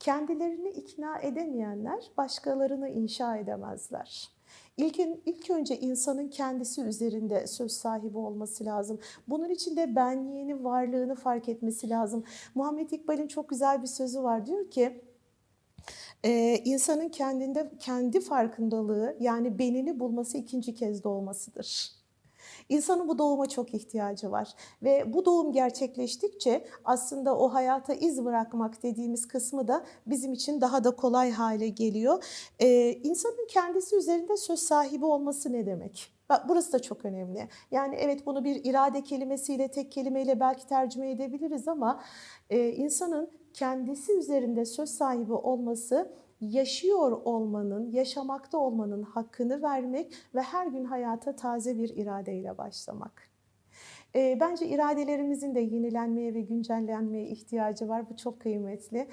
Kendilerini ikna edemeyenler başkalarını inşa edemezler. İlk, ilk önce insanın kendisi üzerinde söz sahibi olması lazım. Bunun için de benliğini, varlığını fark etmesi lazım. Muhammed İkbal'in çok güzel bir sözü var. Diyor ki, ee, insanın kendinde kendi farkındalığı yani benini bulması ikinci kez doğmasıdır. İnsanın bu doğuma çok ihtiyacı var ve bu doğum gerçekleştikçe aslında o hayata iz bırakmak dediğimiz kısmı da bizim için daha da kolay hale geliyor. Ee, insanın kendisi üzerinde söz sahibi olması ne demek? Bak burası da çok önemli. Yani evet bunu bir irade kelimesiyle, tek kelimeyle belki tercüme edebiliriz ama e, insanın kendisi üzerinde söz sahibi olması yaşıyor olmanın, yaşamakta olmanın hakkını vermek ve her gün hayata taze bir iradeyle başlamak. E, bence iradelerimizin de yenilenmeye ve güncellenmeye ihtiyacı var. Bu çok kıymetli.